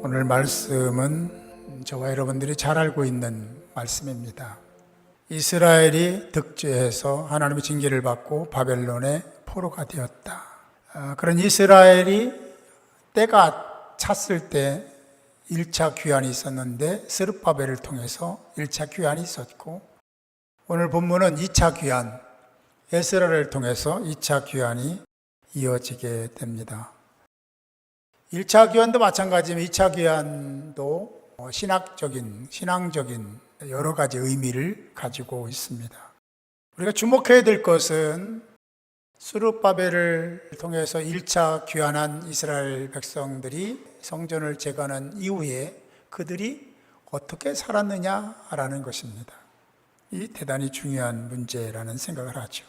오늘 말씀은 저와 여러분들이 잘 알고 있는 말씀입니다. 이스라엘이 득죄해서 하나님의 징계를 받고 바벨론의 포로가 되었다. 아, 그런 이스라엘이 때가 찼을 때 1차 귀환이 있었는데 스르바벨을 통해서 1차 귀환이 있었고 오늘 본문은 2차 귀환 에스라를 통해서 2차 귀환이 이어지게 됩니다. 1차 귀환도 마찬가지지만 2차 귀환도 신학적인, 신앙적인 여러 가지 의미를 가지고 있습니다. 우리가 주목해야 될 것은 수르바벨을 통해서 1차 귀환한 이스라엘 백성들이 성전을 재건한 이후에 그들이 어떻게 살았느냐라는 것입니다. 이 대단히 중요한 문제라는 생각을 하죠.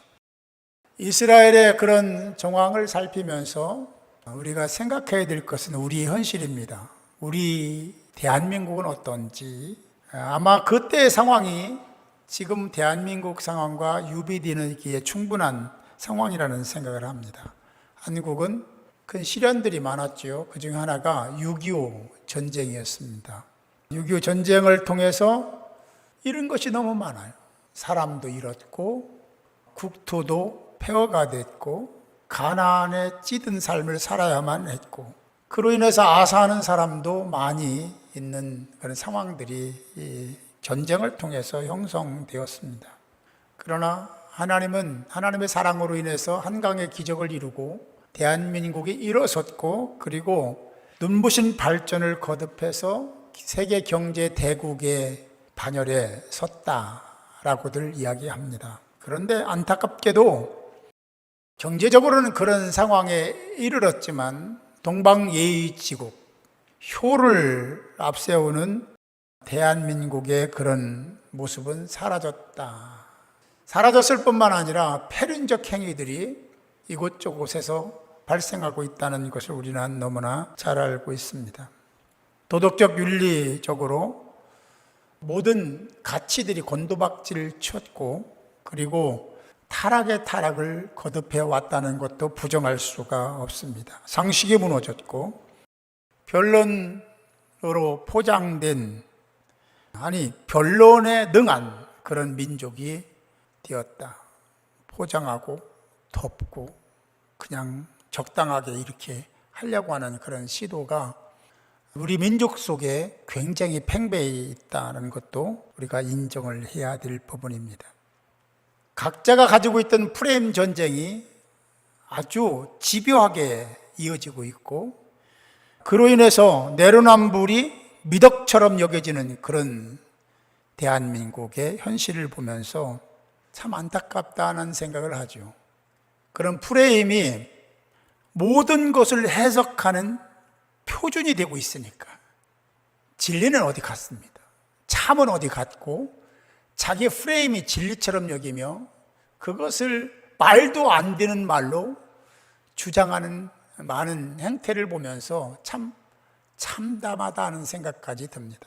이스라엘의 그런 정황을 살피면서 우리가 생각해야 될 것은 우리의 현실입니다. 우리 대한민국은 어떤지 아마 그때의 상황이 지금 대한민국 상황과 유비되기에 충분한 상황이라는 생각을 합니다. 한국은 큰 시련들이 많았죠. 그 중에 하나가 6.25 전쟁이었습니다. 6.25 전쟁을 통해서 잃은 것이 너무 많아요. 사람도 잃었고, 국토도 폐허가 됐고, 가난에 찌든 삶을 살아야만 했고, 그로 인해서 아사하는 사람도 많이 있는 그런 상황들이 이 전쟁을 통해서 형성되었습니다. 그러나 하나님은 하나님의 사랑으로 인해서 한강의 기적을 이루고 대한민국이 일어섰고 그리고 눈부신 발전을 거듭해서 세계 경제 대국의 반열에 섰다라고들 이야기합니다. 그런데 안타깝게도 경제적으로는 그런 상황에 이르렀지만 동방예의지국, 효를 앞세우는 대한민국의 그런 모습은 사라졌다. 사라졌을 뿐만 아니라 패륜적 행위들이 이곳저곳에서 발생하고 있다는 것을 우리는 너무나 잘 알고 있습니다. 도덕적 윤리적으로 모든 가치들이 곤도박질 쳤고 그리고 타락의 타락을 거듭해 왔다는 것도 부정할 수가 없습니다. 상식이 무너졌고 변론으로 포장된 아니 변론에 능한 그런 민족이 되었다. 포장하고 덮고 그냥 적당하게 이렇게 하려고 하는 그런 시도가 우리 민족 속에 굉장히 팽배해 있다는 것도 우리가 인정을 해야 될 부분입니다. 각자가 가지고 있던 프레임 전쟁이 아주 집요하게 이어지고 있고 그로 인해서 내로남불이 미덕처럼 여겨지는 그런 대한민국의 현실을 보면서 참 안타깝다는 생각을 하죠. 그런 프레임이 모든 것을 해석하는 표준이 되고 있으니까 진리는 어디 갔습니다. 참은 어디 갔고 자기 프레임이 진리처럼 여기며 그것을 말도 안 되는 말로 주장하는 많은 행태를 보면서 참 참담하다는 생각까지 듭니다.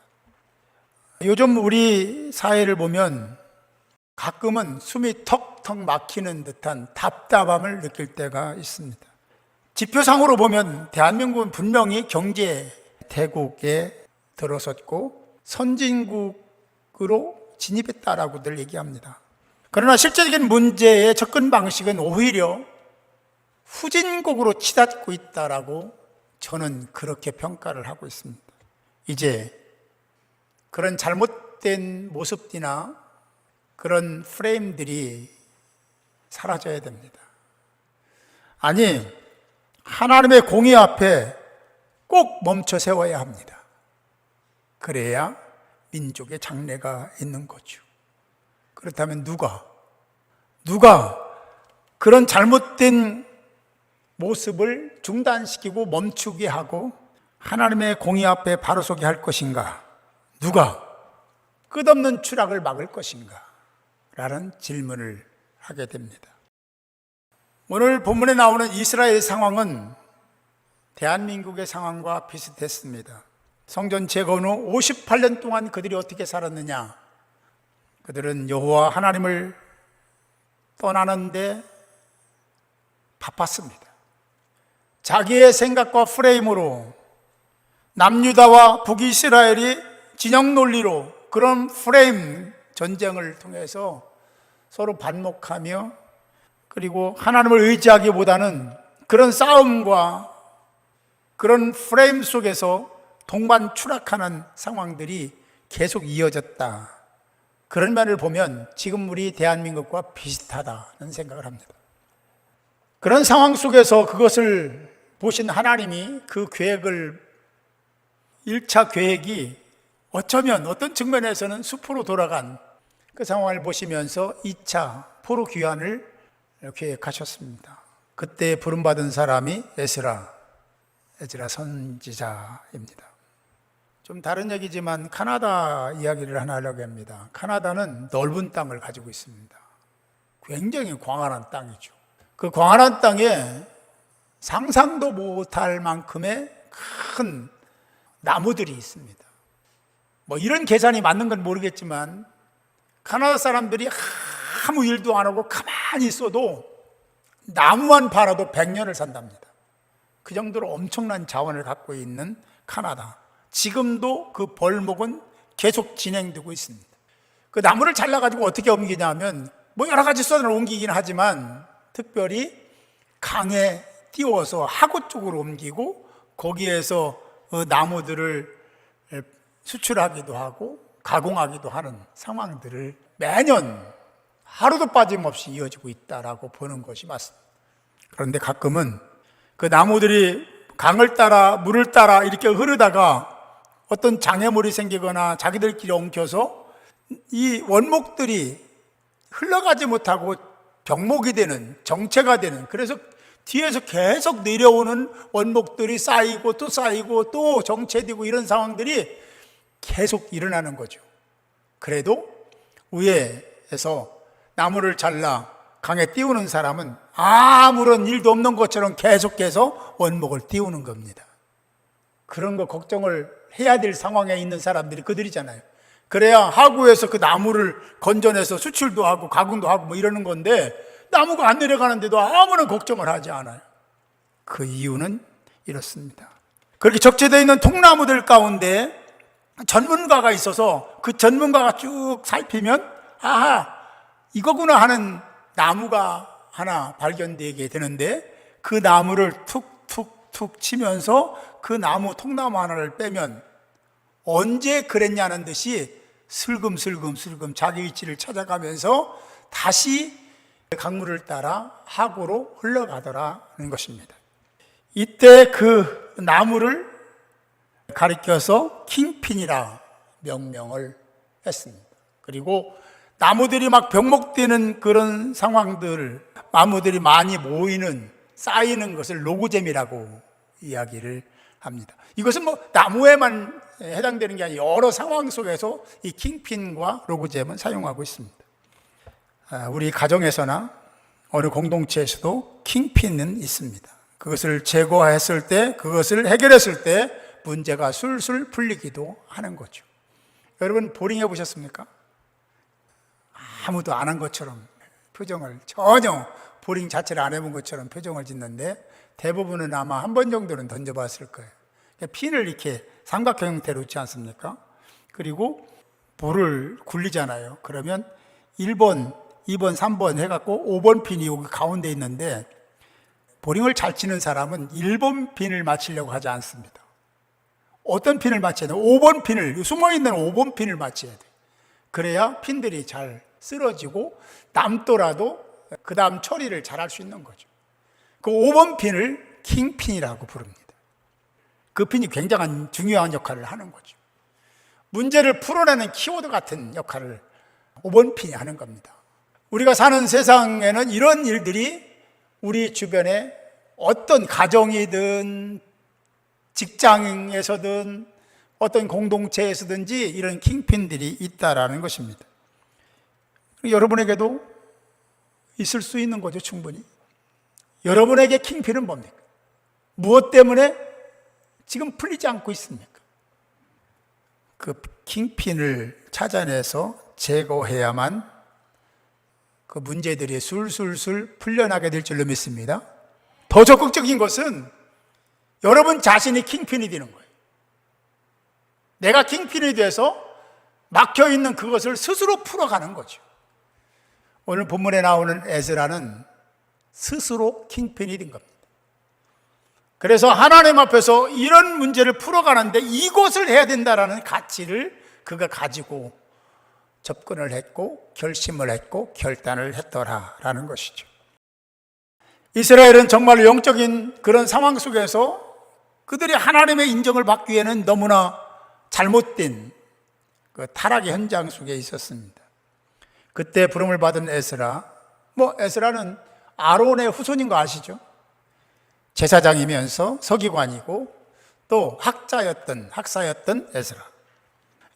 요즘 우리 사회를 보면 가끔은 숨이 턱턱 막히는 듯한 답답함을 느낄 때가 있습니다. 지표상으로 보면 대한민국은 분명히 경제 대국에 들어섰고 선진국으로 진입했다라고들 얘기합니다. 그러나 실제적인 문제의 접근 방식은 오히려 후진국으로 치닫고 있다라고 저는 그렇게 평가를 하고 있습니다. 이제 그런 잘못된 모습이나 그런 프레임들이 사라져야 됩니다. 아니, 하나님의 공의 앞에 꼭 멈춰 세워야 합니다. 그래야 민족의 장래가 있는 거죠. 그렇다면 누가, 누가 그런 잘못된 모습을 중단시키고 멈추게 하고 하나님의 공의 앞에 바로 서게 할 것인가? 누가 끝없는 추락을 막을 것인가? 라는 질문을 하게 됩니다. 오늘 본문에 나오는 이스라엘 상황은 대한민국의 상황과 비슷했습니다. 성전 재건 후 58년 동안 그들이 어떻게 살았느냐? 그들은 여호와 하나님을 떠나는데 바빴습니다. 자기의 생각과 프레임으로 남유다와 북이스라엘이 진영 논리로 그런 프레임 전쟁을 통해서 서로 반목하며 그리고 하나님을 의지하기보다는 그런 싸움과 그런 프레임 속에서 동반 추락하는 상황들이 계속 이어졌다. 그런 면을 보면 지금 우리 대한민국과 비슷하다는 생각을 합니다. 그런 상황 속에서 그것을 보신 하나님이 그 계획을 1차 계획이 어쩌면 어떤 측면에서는 숲으로 돌아간 그 상황을 보시면서 2차 포로 귀환을 계획하셨습니다. 그때 부름받은 사람이 에스라, 에스라 선지자입니다. 좀 다른 얘기지만 카나다 이야기를 하나 하려고 합니다. 카나다는 넓은 땅을 가지고 있습니다. 굉장히 광활한 땅이죠. 그 광활한 땅에 상상도 못할 만큼의 큰 나무들이 있습니다. 뭐 이런 계산이 맞는 건 모르겠지만 카나다 사람들이 아무 일도 안 하고 가만히 있어도 나무만 팔아도 100년을 산답니다. 그 정도로 엄청난 자원을 갖고 있는 카나다. 지금도 그 벌목은 계속 진행되고 있습니다. 그 나무를 잘라가지고 어떻게 옮기냐면 뭐 여러 가지 선을 옮기긴 하지만 특별히 강에 띄워서 하구 쪽으로 옮기고 거기에서 그 나무들을 수출하기도 하고 가공하기도 하는 상황들을 매년 하루도 빠짐없이 이어지고 있다라고 보는 것이 맞습니다. 그런데 가끔은 그 나무들이 강을 따라 물을 따라 이렇게 흐르다가 어떤 장애물이 생기거나 자기들끼리 엉켜서 이 원목들이 흘러가지 못하고 병목이 되는 정체가 되는 그래서 뒤에서 계속 내려오는 원목들이 쌓이고 또 쌓이고 또 정체되고 이런 상황들이 계속 일어나는 거죠. 그래도 위에서 나무를 잘라 강에 띄우는 사람은 아무런 일도 없는 것처럼 계속해서 원목을 띄우는 겁니다. 그런 거 걱정을 해야 될 상황에 있는 사람들이 그들이잖아요. 그래야 하구에서 그 나무를 건져내서 수출도 하고 가공도 하고 뭐 이러는 건데 나무가 안 내려가는데도 아무런 걱정을 하지 않아요. 그 이유는 이렇습니다. 그렇게 적재되어 있는 통나무들 가운데 전문가가 있어서 그 전문가가 쭉 살피면 아하 이거구나 하는 나무가 하나 발견되게 되는데 그 나무를 툭 툭툭 치면서 그 나무 통나무 하나를 빼면 언제 그랬냐는 듯이 슬금슬금 슬금 자기 위치를 찾아가면서 다시 강물을 따라 하구로 흘러가더라는 것입니다. 이때 그 나무를 가리켜서 킹핀이라 명명을 했습니다. 그리고 나무들이 막 병목되는 그런 상황들, 나무들이 많이 모이는, 쌓이는 것을 로고잼이라고 이야기를 합니다. 이것은 뭐 나무에만 해당되는 게 아니라 여러 상황 속에서 이 킹핀과 로고잼은 사용하고 있습니다. 아, 우리 가정에서나 어느 공동체에서도 킹핀은 있습니다. 그것을 제거했을 때, 그것을 해결했을 때 문제가 술술 풀리기도 하는 거죠. 여러분 보링 해 보셨습니까? 아무도 안 한 것처럼 표정을 전혀 보링 자체를 안 해본 것처럼 표정을 짓는데 대부분은 아마 한 번 정도는 던져봤을 거예요. 핀을 이렇게 삼각형 형태로 있지 않습니까? 그리고 볼을 굴리잖아요. 그러면 1번, 2번, 3번 해갖고 5번 핀이 여기 가운데 있는데 보링을 잘 치는 사람은 1번 핀을 맞추려고 하지 않습니다. 어떤 핀을 맞춰야 돼? 5번 핀을, 숨어있는 5번 핀을 맞춰야 돼. 그래야 핀들이 잘 쓰러지고 남더라도 그 다음 처리를 잘 할 수 있는 거죠. 그 5번 핀을 킹핀이라고 부릅니다. 그 핀이 굉장한 중요한 역할을 하는 거죠. 문제를 풀어내는 키워드 같은 역할을 5번 핀이 하는 겁니다. 우리가 사는 세상에는 이런 일들이 우리 주변에 어떤 가정이든 직장에서든 어떤 공동체에서든지 이런 킹핀들이 있다라는 것입니다. 여러분에게도 있을 수 있는 거죠, 충분히. 여러분에게 킹핀은 뭡니까? 무엇 때문에 지금 풀리지 않고 있습니까? 그 킹핀을 찾아내서 제거해야만 그 문제들이 술술술 풀려나게 될 줄로 믿습니다. 더 적극적인 것은 여러분 자신이 킹핀이 되는 거예요. 내가 킹핀이 돼서 막혀 있는 그것을 스스로 풀어가는 거죠. 오늘 본문에 나오는 에스라는 스스로 킹핀이 된 겁니다. 그래서 하나님 앞에서 이런 문제를 풀어가는데 이것을 해야 된다라는 가치를 그가 가지고 접근을 했고 결심을 했고 결단을 했더라라는 것이죠. 이스라엘은 정말 영적인 그런 상황 속에서 그들이 하나님의 인정을 받기 위해는 너무나 잘못된 그 타락의 현장 속에 있었습니다. 그때 부름을 받은 에스라, 뭐 에스라는 아론의 후손인 거 아시죠? 제사장이면서 서기관이고 또 학자였던 학사였던 에스라.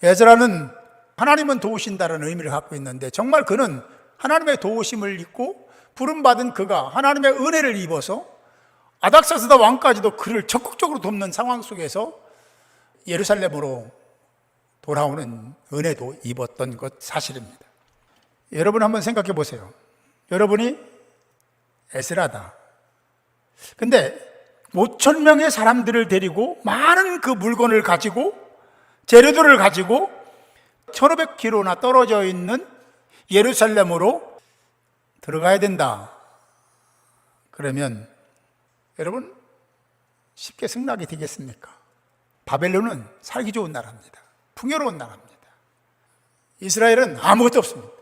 에스라는 하나님은 도우신다는 의미를 갖고 있는데 정말 그는 하나님의 도우심을 입고 부름 받은 그가 하나님의 은혜를 입어서 아닥사스다 왕까지도 그를 적극적으로 돕는 상황 속에서 예루살렘으로 돌아오는 은혜도 입었던 것 사실입니다. 여러분 한번 생각해 보세요. 여러분이 에스라다. 근데 5천 명의 사람들을 데리고 많은 그 물건을 가지고 재료들을 가지고 1500km나 떨어져 있는 예루살렘으로 들어가야 된다. 그러면 여러분 쉽게 승낙이 되겠습니까? 바벨론은 살기 좋은 나라입니다. 풍요로운 나라입니다. 이스라엘은 아무것도 없습니다.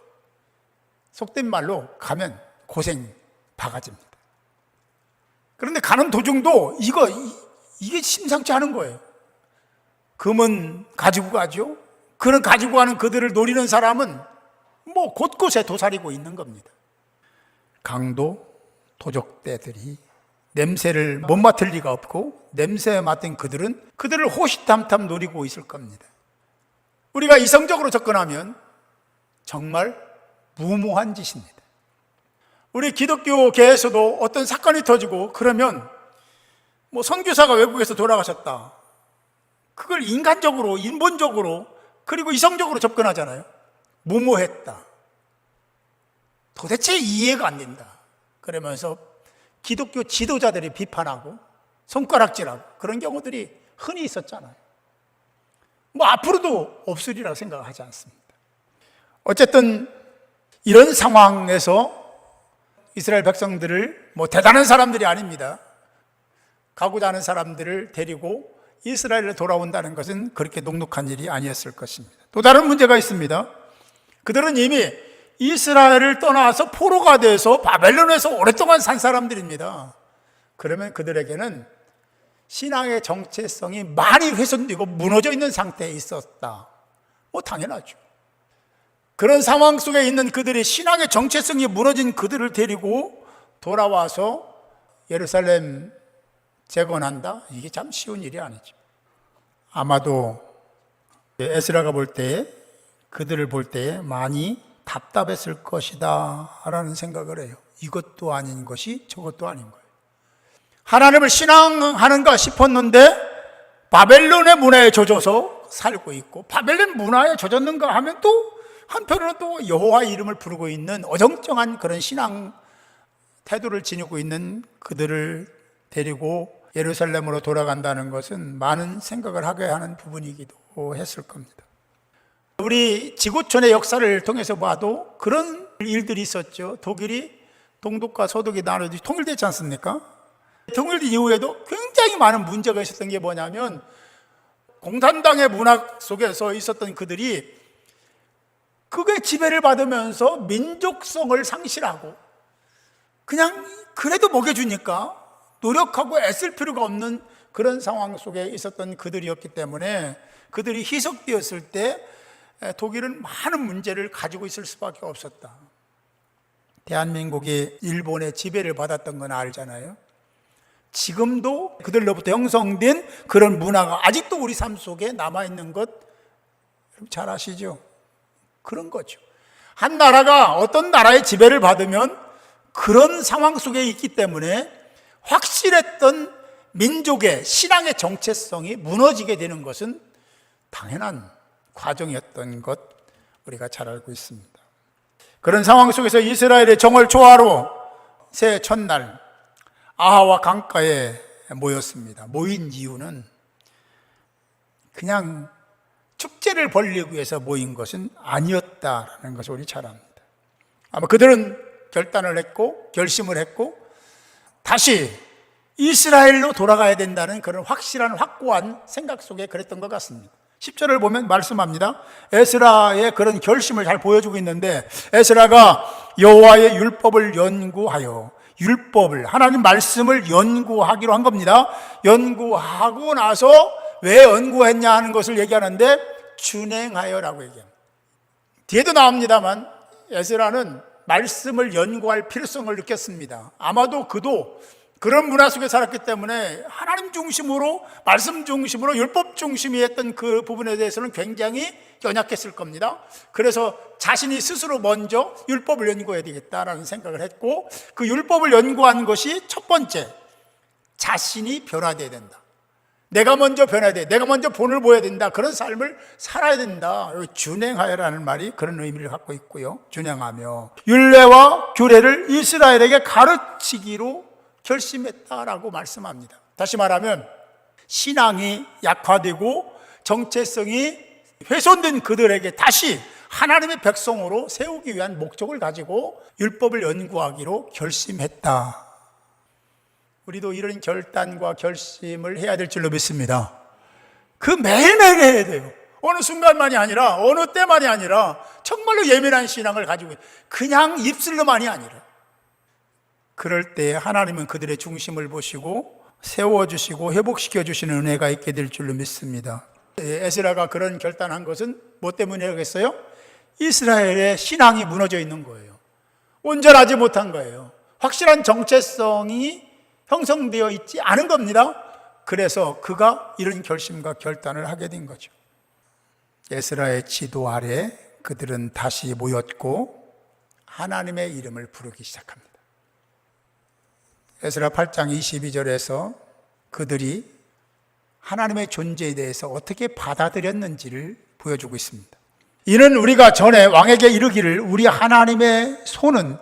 속된 말로 가면 고생 바가지입니다. 그런데 가는 도중도 이거 이- 이게 심상치 않은 거예요. 금은 가지고 가죠. 그는 가지고 가는 그들을 노리는 사람은 뭐 곳곳에 도사리고 있는 겁니다. 강도 도적대들이 냄새를 못 맡을 리가 없고 냄새 맡은 그들은 그들을 호시탐탐 노리고 있을 겁니다. 우리가 이성적으로 접근하면 정말 무모한 짓입니다. 우리 기독교계에서도 어떤 사건이 터지고 그러면 뭐 선교사가 외국에서 돌아가셨다. 그걸 인간적으로, 인본적으로, 그리고 이성적으로 접근하잖아요. 무모했다. 도대체 이해가 안 된다. 그러면서 기독교 지도자들이 비판하고 손가락질하고 그런 경우들이 흔히 있었잖아요. 뭐 앞으로도 없으리라 생각하지 않습니다. 어쨌든 이런 상황에서 이스라엘 백성들을 뭐 대단한 사람들이 아닙니다. 가고자 하는 사람들을 데리고 이스라엘에 돌아온다는 것은 그렇게 녹록한 일이 아니었을 것입니다. 또 다른 문제가 있습니다. 그들은 이미 이스라엘을 떠나서 포로가 돼서 바벨론에서 오랫동안 산 사람들입니다. 그러면 그들에게는 신앙의 정체성이 많이 훼손되고 무너져 있는 상태에 있었다. 뭐 당연하죠. 그런 상황 속에 있는 그들이 신앙의 정체성이 무너진 그들을 데리고 돌아와서 예루살렘 재건한다? 이게 참 쉬운 일이 아니죠. 아마도 에스라가 볼 때, 그들을 볼 때 많이 답답했을 것이다. 라는 생각을 해요. 이것도 아닌 것이 저것도 아닌 거예요. 하나님을 신앙하는가 싶었는데, 바벨론의 문화에 젖어서 살고 있고, 바벨론 문화에 젖었는가 하면 또, 한편으로는 또 여호와 이름을 부르고 있는 어정쩡한 그런 신앙 태도를 지니고 있는 그들을 데리고 예루살렘으로 돌아간다는 것은 많은 생각을 하게 하는 부분이기도 했을 겁니다. 우리 지구촌의 역사를 통해서 봐도 그런 일들이 있었죠. 독일이 동독과 서독이 나눠지 통일되지 않습니까? 통일 이후에도 굉장히 많은 문제가 있었던 게 뭐냐면 공산당의 문학 속에서 있었던 그들이 그게 지배를 받으면서 민족성을 상실하고 그냥 그래도 먹여주니까 노력하고 애쓸 필요가 없는 그런 상황 속에 있었던 그들이었기 때문에 그들이 희석되었을 때 독일은 많은 문제를 가지고 있을 수밖에 없었다. 대한민국이 일본의 지배를 받았던 건 알잖아요. 지금도 그들로부터 형성된 그런 문화가 아직도 우리 삶 속에 남아있는 것 잘 아시죠? 그런 거죠. 한 나라가 어떤 나라의 지배를 받으면 그런 상황 속에 있기 때문에 확실했던 민족의 신앙의 정체성이 무너지게 되는 것은 당연한 과정이었던 것 우리가 잘 알고 있습니다. 그런 상황 속에서 이스라엘의 정월 초하로 새해 첫날 아하와 강가에 모였습니다. 모인 이유는 그냥 축제를 벌리기 위해서 모인 것은 아니었다라는 것을 우리 잘 압니다. 아마 그들은 결단을 했고 결심을 했고 다시 이스라엘로 돌아가야 된다는 그런 확실한 확고한 생각 속에 그랬던 것 같습니다. 10절을 보면 말씀합니다. 에스라의 그런 결심을 잘 보여주고 있는데 에스라가 여호와의 율법을 연구하여 율법을 하나님 말씀을 연구하기로 한 겁니다. 연구하고 나서 왜 연구했냐 하는 것을 얘기하는데 준행하여라고 얘기합니다. 뒤에도 나옵니다만 에스라는 말씀을 연구할 필요성을 느꼈습니다. 아마도 그도 그런 문화 속에 살았기 때문에 하나님 중심으로 말씀 중심으로 율법 중심이 했던 그 부분에 대해서는 굉장히 연약했을 겁니다. 그래서 자신이 스스로 먼저 율법을 연구해야 되겠다라는 생각을 했고 그 율법을 연구한 것이 첫 번째 자신이 변화돼야 된다. 내가 먼저 변해야 돼. 내가 먼저 본을 보여야 된다. 그런 삶을 살아야 된다. 준행하여라는 말이 그런 의미를 갖고 있고요. 준행하며 율례와 규례를 이스라엘에게 가르치기로 결심했다라고 말씀합니다. 다시 말하면 신앙이 약화되고 정체성이 훼손된 그들에게 다시 하나님의 백성으로 세우기 위한 목적을 가지고 율법을 연구하기로 결심했다. 우리도 이런 결단과 결심을 해야 될 줄로 믿습니다. 그 매일매일 해야 돼요. 어느 순간만이 아니라, 어느 때만이 아니라, 정말로 예민한 신앙을 가지고, 그냥 입술로만이 아니라. 그럴 때 하나님은 그들의 중심을 보시고, 세워주시고, 회복시켜 주시는 은혜가 있게 될 줄로 믿습니다. 에스라가 그런 결단한 것은 뭐 때문이겠어요? 이스라엘의 신앙이 무너져 있는 거예요. 온전하지 못한 거예요. 확실한 정체성이 형성되어 있지 않은 겁니다. 그래서 그가 이런 결심과 결단을 하게 된 거죠. 에스라의 지도 아래 그들은 다시 모였고 하나님의 이름을 부르기 시작합니다. 에스라 8장 22절에서 그들이 하나님의 존재에 대해서 어떻게 받아들였는지를 보여주고 있습니다. 이는 우리가 전에 왕에게 이르기를 우리 하나님의 손은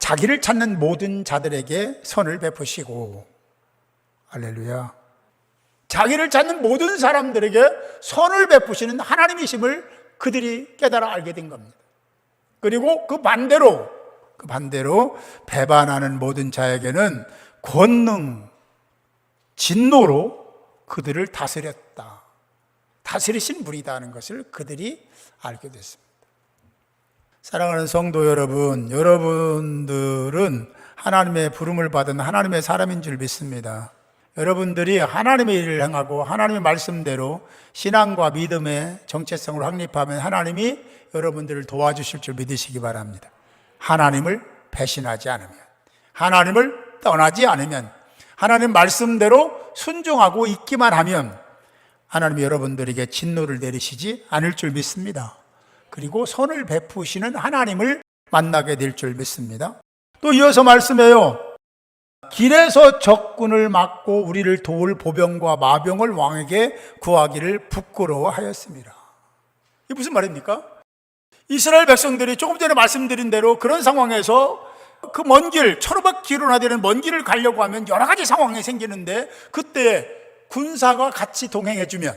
자기를 찾는 모든 자들에게 선을 베푸시고 할렐루야. 자기를 찾는 모든 사람들에게 선을 베푸시는 하나님이심을 그들이 깨달아 알게 된 겁니다. 그리고 그 반대로 그 반대로 배반하는 모든 자에게는 권능, 진노로 그들을 다스렸다. 다스리신 분이다 하는 것을 그들이 알게 됐습니다. 사랑하는 성도 여러분, 여러분들은 하나님의 부름을 받은 하나님의 사람인 줄 믿습니다. 여러분들이 하나님의 일을 행하고 하나님의 말씀대로 신앙과 믿음의 정체성을 확립하면 하나님이 여러분들을 도와주실 줄 믿으시기 바랍니다. 하나님을 배신하지 않으면, 하나님을 떠나지 않으면, 하나님 말씀대로 순종하고 있기만 하면 하나님이 여러분들에게 진노를 내리시지 않을 줄 믿습니다. 그리고 선을 베푸시는 하나님을 만나게 될 줄 믿습니다. 또 이어서 말씀해요. 길에서 적군을 막고 우리를 도울 보병과 마병을 왕에게 구하기를 부끄러워하였습니다. 이게 무슨 말입니까? 이스라엘 백성들이 조금 전에 말씀드린 대로 그런 상황에서 그 먼 길, 1500km나 되는 먼 길을 가려고 하면 여러 가지 상황이 생기는데 그때 군사가 같이 동행해주면,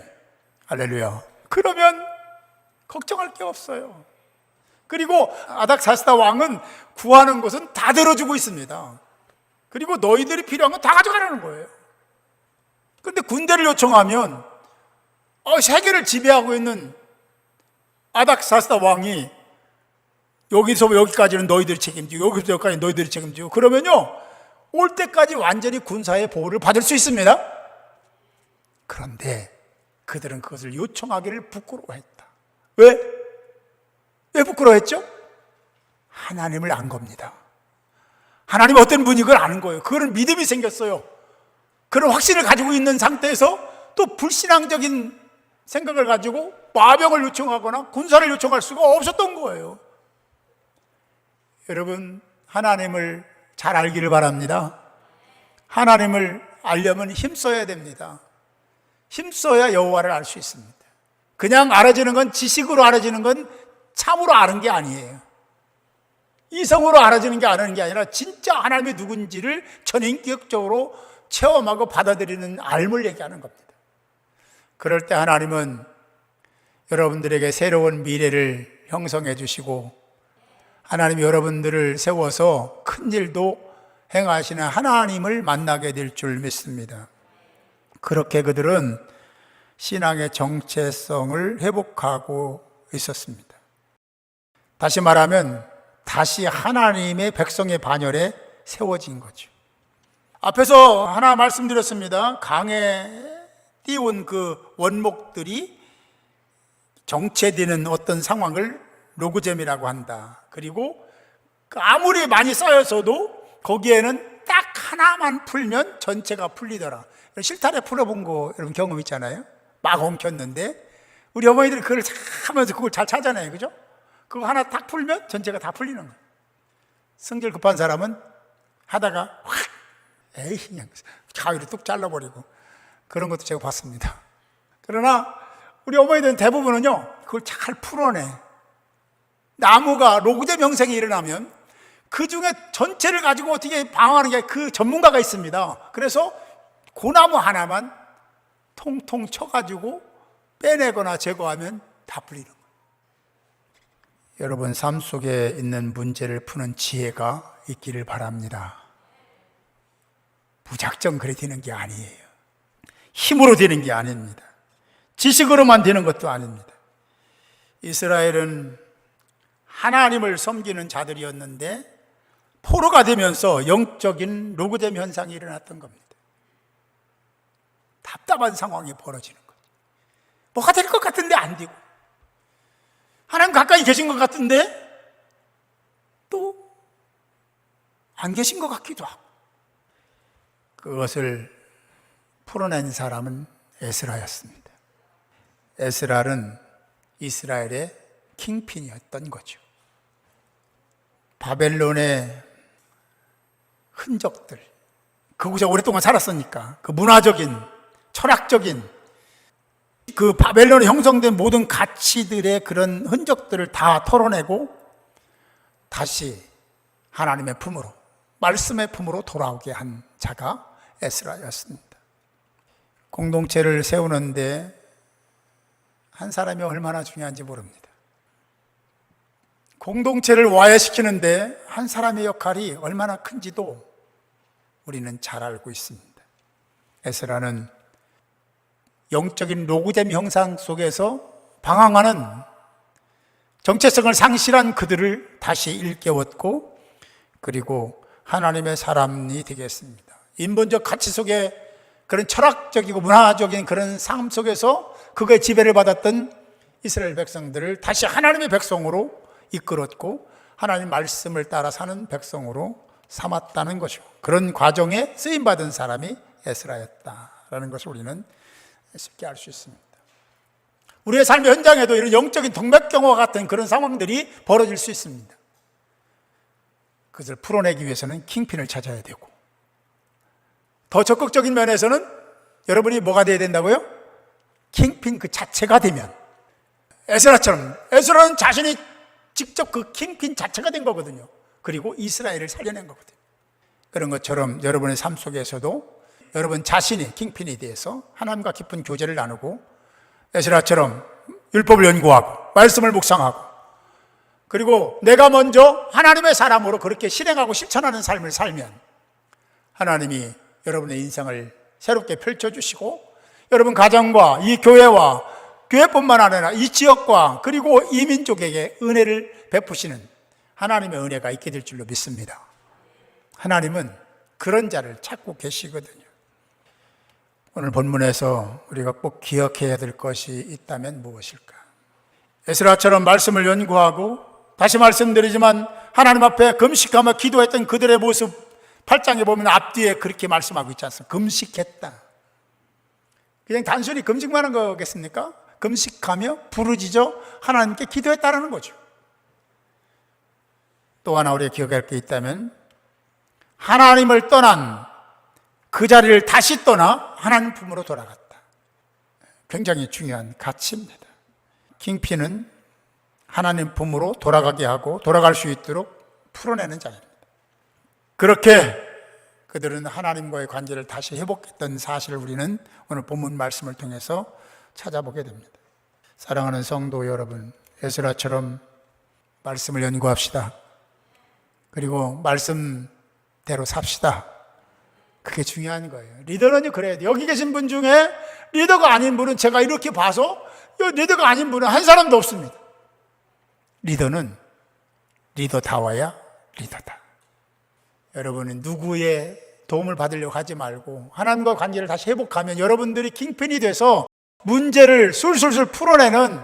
할렐루야. 그러면 걱정할 게 없어요. 그리고 아닥사스다 왕은 구하는 것은 다 들어주고 있습니다. 그리고 너희들이 필요한 건 다 가져가라는 거예요. 그런데 군대를 요청하면 어, 세계를 지배하고 있는 아닥사스다 왕이 여기서 여기까지는 너희들이 책임지고 여기서 여기까지 너희들이 책임지고 그러면요 올 때까지 완전히 군사의 보호를 받을 수 있습니다. 그런데 그들은 그것을 요청하기를 부끄러워했다. 왜? 왜 부끄러워했죠? 하나님을 안 겁니다. 하나님 어떤 분이 그걸 아는 거예요. 그거는 믿음이 생겼어요. 그런 확신을 가지고 있는 상태에서 또 불신앙적인 생각을 가지고 마병을 요청하거나 군사를 요청할 수가 없었던 거예요. 여러분, 하나님을 잘 알기를 바랍니다. 하나님을 알려면 힘써야 됩니다. 힘써야 여호와를 알 수 있습니다. 그냥 알아지는 건 지식으로 알아지는 건 참으로 아는 게 아니에요. 이성으로 알아지는 게 아는 게 아니라 진짜 하나님이 누군지를 전인격적으로 체험하고 받아들이는 알물 얘기하는 겁니다. 그럴 때 하나님은 여러분들에게 새로운 미래를 형성해 주시고 하나님이 여러분들을 세워서 큰 일도 행하시는 하나님을 만나게 될 줄 믿습니다. 그렇게 그들은 신앙의 정체성을 회복하고 있었습니다. 다시 말하면 다시 하나님의 백성의 반열에 세워진 거죠. 앞에서 하나 말씀드렸습니다. 강에 띄운 그 원목들이 정체되는 어떤 상황을 로그잼이라고 한다. 그리고 그 아무리 많이 쌓여서도 거기에는 딱 하나만 풀면 전체가 풀리더라. 실타래 풀어본 거 여러분 경험 있잖아요. 막 엉켰는데 우리 어머니들이 그걸 참 하면서 그걸 잘 찾잖아요. 그죠? 그거 하나 딱 풀면 전체가 다 풀리는 거예요. 성질 급한 사람은 하다가 확 에이 그냥 가위로 뚝 잘라버리고 그런 것도 제가 봤습니다. 그러나 우리 어머니들은 대부분은요 그걸 잘 풀어내. 나무가 로그제 명생이 일어나면 그 중에 전체를 가지고 어떻게 방어하는 게 그 전문가가 있습니다. 그래서 고나무 하나만 통통 쳐가지고 빼내거나 제거하면 다 풀리는 거예요. 여러분 삶 속에 있는 문제를 푸는 지혜가 있기를 바랍니다. 무작정 그래 되는 게 아니에요. 힘으로 되는 게 아닙니다. 지식으로만 되는 것도 아닙니다. 이스라엘은 하나님을 섬기는 자들이었는데 포로가 되면서 영적인 로그잼 현상이 일어났던 겁니다. 답답한 상황이 벌어지는 거죠. 뭐가 될 것 같은데 안 되고 하나님 가까이 계신 것 같은데 또 안 계신 것 같기도 하고 그것을 풀어낸 사람은 에스라였습니다. 에스라는 이스라엘의 킹핀이었던 거죠. 바벨론의 흔적들, 그곳에 오랫동안 살았으니까 그 문화적인, 철학적인 그 바벨론에 형성된 모든 가치들의 그런 흔적들을 다 털어내고 다시 하나님의 품으로, 말씀의 품으로 돌아오게 한 자가 에스라였습니다. 공동체를 세우는데 한 사람이 얼마나 중요한지 모릅니다. 공동체를 와해시키는데 한 사람의 역할이 얼마나 큰지도 우리는 잘 알고 있습니다. 에스라는 영적인 로그잼 형상 속에서 방황하는 정체성을 상실한 그들을 다시 일깨웠고 그리고 하나님의 사람이 되겠습니다. 인본적 가치 속에 그런 철학적이고 문화적인 그런 삶 속에서 그거에 지배를 받았던 이스라엘 백성들을 다시 하나님의 백성으로 이끌었고 하나님 말씀을 따라 사는 백성으로 삼았다는 것이고 그런 과정에 쓰임 받은 사람이 에스라였다라는 것을 우리는 쉽게 알 수 있습니다. 우리의 삶의 현장에도 이런 영적인 동맥경화 같은 그런 상황들이 벌어질 수 있습니다. 그것을 풀어내기 위해서는 킹핀을 찾아야 되고 더 적극적인 면에서는 여러분이 뭐가 돼야 된다고요? 킹핀 그 자체가 되면 에스라처럼 에스라는 자신이 직접 그 킹핀 자체가 된 거거든요. 그리고 이스라엘을 살려낸 거거든요. 그런 것처럼 여러분의 삶 속에서도 여러분 자신이 킹핀이 대해서 하나님과 깊은 교제를 나누고 에스라처럼 율법을 연구하고 말씀을 묵상하고 그리고 내가 먼저 하나님의 사람으로 그렇게 실행하고 실천하는 삶을 살면 하나님이 여러분의 인생을 새롭게 펼쳐주시고 여러분 가정과 이 교회와 교회뿐만 아니라 이 지역과 그리고 이 민족에게 은혜를 베푸시는 하나님의 은혜가 있게 될 줄로 믿습니다. 하나님은 그런 자를 찾고 계시거든요. 오늘 본문에서 우리가 꼭 기억해야 될 것이 있다면 무엇일까? 에스라처럼 말씀을 연구하고 다시 말씀드리지만 하나님 앞에 금식하며 기도했던 그들의 모습 8장에 보면 앞뒤에 그렇게 말씀하고 있지 않습니까? 금식했다. 그냥 단순히 금식만 한 거겠습니까? 금식하며 부르짖어 하나님께 기도했다라는 거죠. 또 하나 우리가 기억할 게 있다면 하나님을 떠난 그 자리를 다시 떠나 하나님 품으로 돌아갔다. 굉장히 중요한 가치입니다. 킹피는 하나님 품으로 돌아가게 하고 돌아갈 수 있도록 풀어내는 자입니다. 그렇게 그들은 하나님과의 관계를 다시 회복했던 사실을 우리는 오늘 본문 말씀을 통해서 찾아보게 됩니다. 사랑하는 성도 여러분, 에스라처럼 말씀을 연구합시다. 그리고 말씀대로 삽시다. 그게 중요한 거예요. 리더는 그래야 돼. 여기 계신 분 중에 리더가 아닌 분은 제가 이렇게 봐서 이 리더가 아닌 분은 한 사람도 없습니다. 리더는 리더다워야 리더다. 여러분은 누구의 도움을 받으려고 하지 말고 하나님과 관계를 다시 회복하면 여러분들이 킹핀이 돼서 문제를 술술술 풀어내는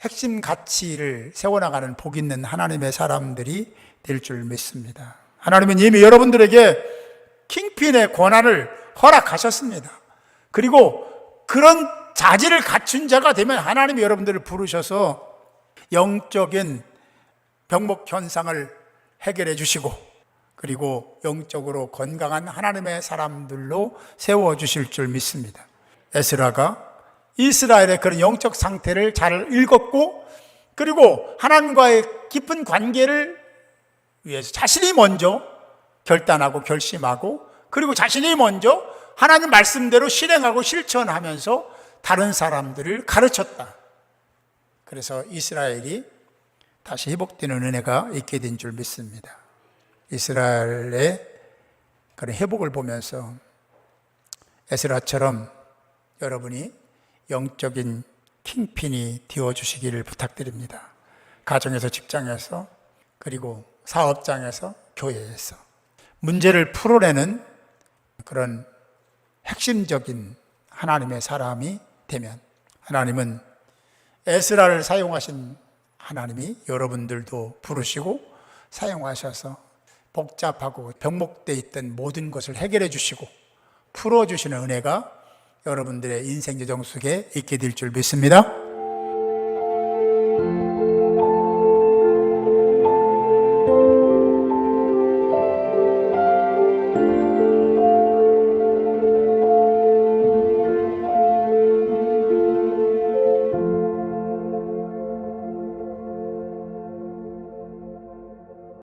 핵심 가치를 세워나가는 복 있는 하나님의 사람들이 될 줄 믿습니다. 하나님은 이미 여러분들에게 킹핀의 권한을 허락하셨습니다. 그리고 그런 자질을 갖춘 자가 되면 하나님이 여러분들을 부르셔서 영적인 병목 현상을 해결해 주시고 그리고 영적으로 건강한 하나님의 사람들로 세워 주실 줄 믿습니다. 에스라가 이스라엘의 그런 영적 상태를 잘 읽었고 그리고 하나님과의 깊은 관계를 위해서 자신이 먼저 결단하고 결심하고 그리고 자신이 먼저 하나님 말씀대로 실행하고 실천하면서 다른 사람들을 가르쳤다. 그래서 이스라엘이 다시 회복되는 은혜가 있게 된 줄 믿습니다. 이스라엘의 그런 회복을 보면서 에스라처럼 여러분이 영적인 킹핀이 되어 주시기를 부탁드립니다. 가정에서 직장에서 그리고 사업장에서 교회에서 문제를 풀어내는 그런 핵심적인 하나님의 사람이 되면 하나님은 에스라를 사용하신 하나님이 여러분들도 부르시고 사용하셔서 복잡하고 병목돼 있던 모든 것을 해결해 주시고 풀어 주시는 은혜가 여러분들의 인생 여정 속에 있게 될 줄 믿습니다.